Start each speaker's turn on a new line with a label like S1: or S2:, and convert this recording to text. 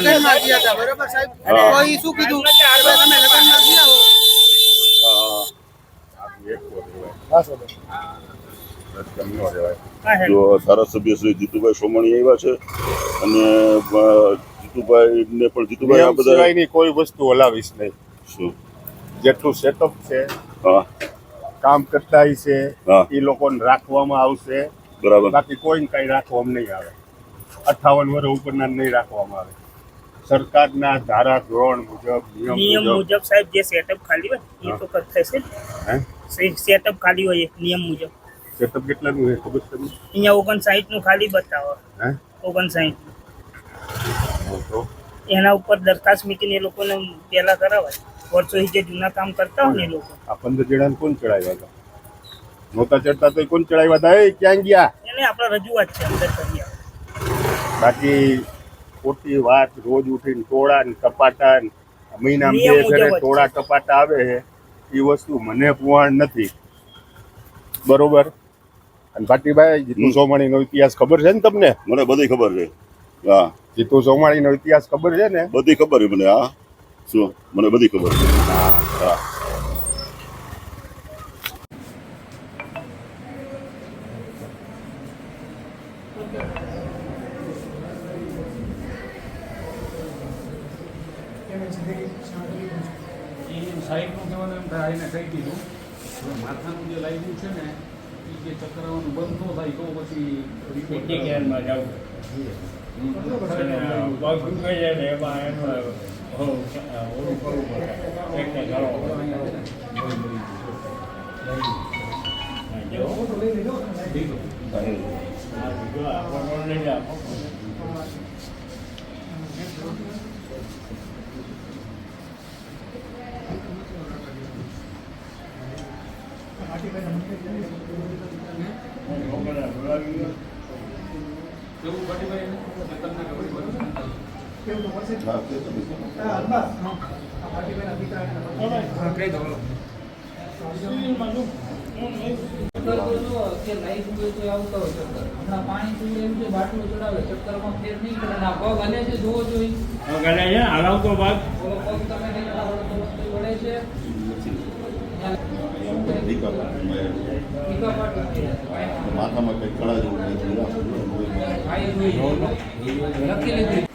S1: લગ્નમાં ગયા હતા બરોબર સાહેબ
S2: હા.
S1: તો ઈ શું કીધું કે તમે લગ્નમાં ગયા હો
S2: હા. આ એક વાર કહેવાય. કેમ ન કહેવાય? જો ધારાસભ્ય શ્રી જીતુભાઈ સોમાણી આવ્યા છે અને જીતુભાઈ ને પણ જીતુભાઈ આ બધા
S3: કોઈ વસ્તુ હલાવીશ નહીં
S2: શું
S3: જેટલું સેટઅપ છે
S2: હા
S3: કામ કરતા છે
S2: હા.
S3: એ લોકોને રાખવામાં આવશે
S2: બરાબર
S3: બાકી કોઈને કઈ રાખવામાં નહીં આવે અઠાવન વર્ષ ઉપરના નહીં રાખવામાં આવે સરકારના ધારા ધોરણ મુજબ
S4: નિયમ
S3: મુજબ.
S4: સાહેબ જે સેટઅપ ખાલી હોય એ તો થશે
S3: હે?
S4: સેટઅપ ખાલી હોય એ નિયમ મુજબ.
S3: સેટઅપ કેટલાનું હોય? ખબર છે તમને?
S4: અહીંયા ઓગણસાઠનું ખાલી બતાવો.
S3: હે?
S4: ઓગણસાઠ એના ઉપર દરખાસ્ત મીકીને એ લોકોને પેલા કરાવાય. વર્ષોથી જે જૂના કામ કરતા હોય ને એ લોકો.
S3: આ પંદર જણાને કોણ ચડાવ્યા હતા? નહોતા ચડતા તો કોણ ચડાવ્યા હતા? એ ક્યાં ગયા?
S4: એને આપણે રજૂઆત છે અંદર કરી
S3: બાકી ખોટી વાત રોજ ઉઠીને ટોળા ને કપાટા મહિના બે
S4: છે.
S3: ટોળા કપાટા આવે છે એ વસ્તુ મને પુવાણ નથી. બરોબર? અને ભાટીભાઈ જીતુ. સોમાણીનો ઇતિહાસ ખબર છે ને તમને?
S2: મને બધી ખબર છે. હા.
S3: જીતુ સોમાણીનો ઇતિહાસ ખબર છે ને?
S2: બધી ખબર છે મને હા. શું? મને બધી ખબર છે. હા.
S5: એ સાઈડનું કહેવાનું એમ થાય એને કહી દીધું. હવે માથાનું જે લાગ્યું છે ને એ જે ચક્કરાવાનું બંધ ન થાય તો પછી
S6: બીજી ગેરમાં જાઉં
S5: હમ.
S6: પગ દુખે છે ને એમાં એનું ઓલું ઓલું કરવું પડે એકને ગાળો પડે. હા, જો. હા, જો આપણો લઈ લે આપો. છોકરા બોલાવી ગયો.
S5: એવું ભાટીભાઈ એને તમને ખબર બરોબર ને?
S2: હા, તે તો બીજું.
S7: કે લાઈટ હોય તો આવતા હોય ચક્કર હમણાં પાણી પીવું એમ છે બાટલું ચડાવે ચક્કરમાં ફેર નહીં કરે ના પગ હલે છે જોવો જોઈએ
S6: હવે ગળે છે હલાવતો ભાગ.
S7: પગ તમે વળે છે. પાટું
S2: માથામાં કંઈક કળા જેવું
S7: લખી લીધું.